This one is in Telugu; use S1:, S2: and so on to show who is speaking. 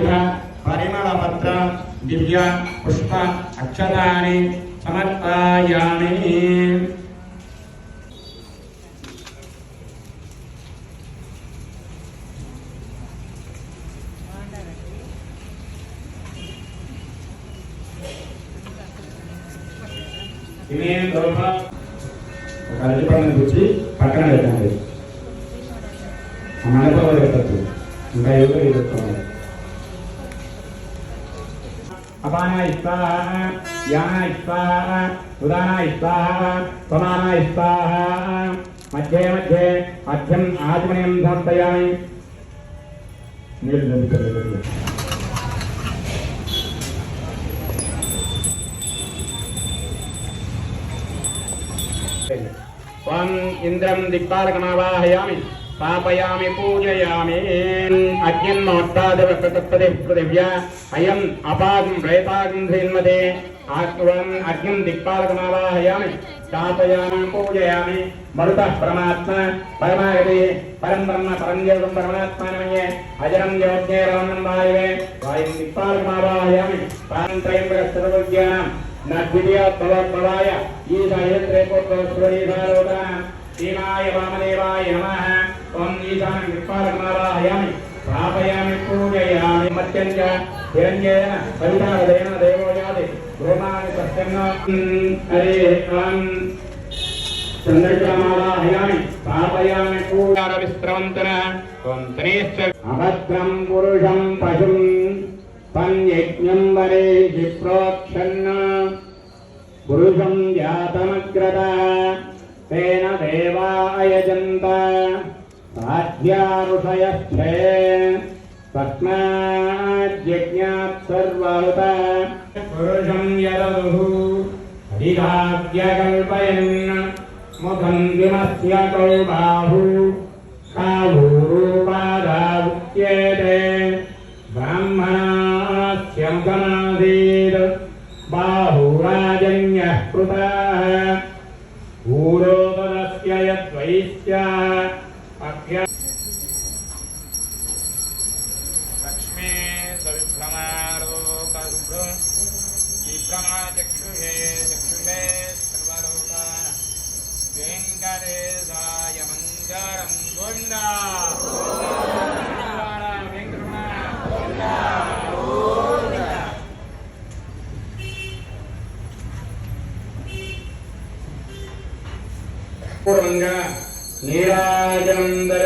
S1: నానావిధ పరిమళపత్ర దివ్య పుష్ప అక్షతాని సమర్పయామి ఇమే దోప ఒక అరటిపండుని తెచ్చి పక్కన పెట్టండి. ఆ ఇంకా ఎవరు చెప్తున్నారు అపానాయ స్వాహ యానాయ స్వాహ ఉదానాయ స్వాహ సమానాయ స్వాహ మధ్యే మధ్యే మధ్యం ఆత్మనయం సమర్పయామి నీళ్ళు నింపుతుంది ఇంద్రం దిక్పాలకమావాహయామి స్థాపయామి పూజయామి అగ్నిన్నోట్టాదిపృథి పృథివ్య అయం అపాగం ప్రేతాగం శ్రీన్మదే ఆత్మం అగ్నిం దిక్పాలకమావాహయామి స్థాపయామి పూజయామి మరుత పరమాత్మ పరమాగతి పరం బ్రహ్మ పరం యోగం పరమాత్మానమయ్యే అజరం యోజ్ఞేరవణం వాయువే వాయుం దిక్పాలకమావాహయామి ప్రాణం త్రయంబక సర్వజ్ఞానం నద్వితీయోద్భవోద్భవాయ ఈశాయత్రేకోద్భవస్వరీధారోధన భీమాయ వామదేవాయ నమ. త్వం ఈశాన కృపాలకమావాహయామి స్థాపయామి పూజయామి. మత్యం హిరంజేన హిరణ్యేన దేవోజాది. దేవోజాతి గృహాన్ని సత్యంగా. హరే ఆం చంద్రకమావాహయామి స్థాపయామి పూజార విస్రవంతన త్వం తనేశ్చ అభద్రం పురుషం పశుం. తన్యజ్ఞం వరే ప్రోక్షన్న. పురుషం జాతమగ్రత तेन देवा अयजन्त साध्यारुषयष्ठे तस्माज्यज्ञात् सर्वहुत पुरुषम् यदुः अधिभाग्यकल्पयन् मुखम् विमस्य कौ बाहु काभूरूपादावुच्येते ब्राह्मणास्य मुखमासीत् बाहुराजन्यः कृताः पूरो వైశ్య అభ్య లక్ష్మీ సవిభ్రమారోకరుభ్రు విభ్రమా చక్షుషే చక్షుషే సర్వలోకా వెంకటేశాయ మంగళం గోవిందా पुरङ्ग नीराजनन्दर